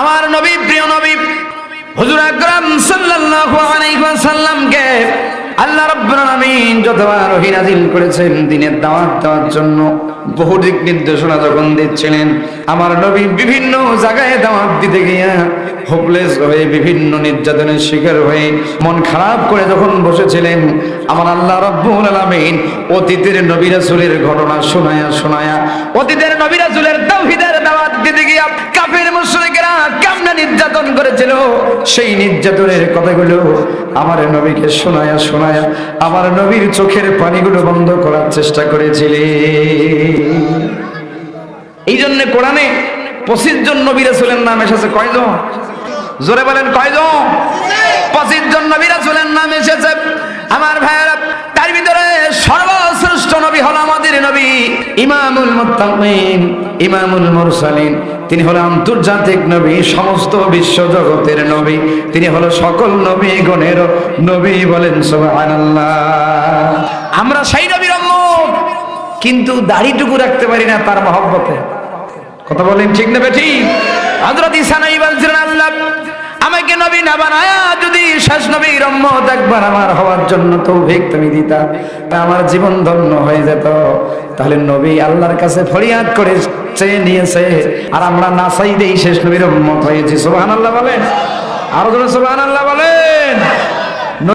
আমার নবী, প্রিয় নবী, হুজুর আকরাম সাল্লাল্লাহু আলাইহি ওয়াসাল্লামকে আল্লাহ রাব্বুল আলামিন যতবার ওহী নাযিল করেছেন দিনের দাওয়াত দেওয়ার জন্য বহু দিক নির্দেশনা যখন দিচ্ছিলেন, আমার নবী বিভিন্ন জায়গায় দাওয়াত দিতে গিয়া হোপলেস হয়ে বিভিন্ন নির্যাতনের শিকার হয়ে মন খারাপ করে যখন বসেছিলেন, আমার আল্লাহ রব্বুল আলামিন অতীতের নবী রাসূলের ঘটনা শোনায়া শোনায়া, অতীতের নবী রাসূলের তাওহীদের নির্যাতন করেছিল, সেই নির্যাতনের কথাগুলো আমার নবীকে শোনায়া শোনায়া আমার নবীর চোখের পানিগুলো বন্ধ করার চেষ্টা করেছিলেন। এই জন্য কোরআনে পঁচিশ জন নবী রাসূলের নাম এসেছে কয়জন? জোরে বলেন কয়জন? পঁচিশ জন নবী রাসূলের নাম এসেছে। আমার ভাইয়েরা, তার ভিতরে সর্বশ্রেষ্ঠ নবী হলো আমাদের নবী ইমামুল মুত্তাকিন, ইমামুল মুরসালিন। তিনি হলো আন্তর্জাতিক নবী, সমস্ত বিশ্ব জগতের নবী। তিনি হলো সকল নবী গণের নবী বলেন আমরা সেই নবীর কিন্তু দাড়িটুকু রাখতে পারি না তার মহব্বতে। কথা বলেন ঠিক না বেঠি হযরত ঈসা নবী বলছিলেন আল্লাহ আমাকে নবী না বানায়া যদি শেষ নবী রম্মত একবার আমার হওয়ার জন্য তৌফিক তুমি দিতা আমার জীবন ধন্য হয়ে যেত। তাহলে নবী আল্লাহর কাছে ফরিয়াদ করে চেয়ে নিয়েছে। আর আমরা না চাইতেই শেষ নবী রম্মত হয়েছি। সুবহানাল্লাহ বলেন। আরও জোরে সুবহানাল্লাহ বলেন।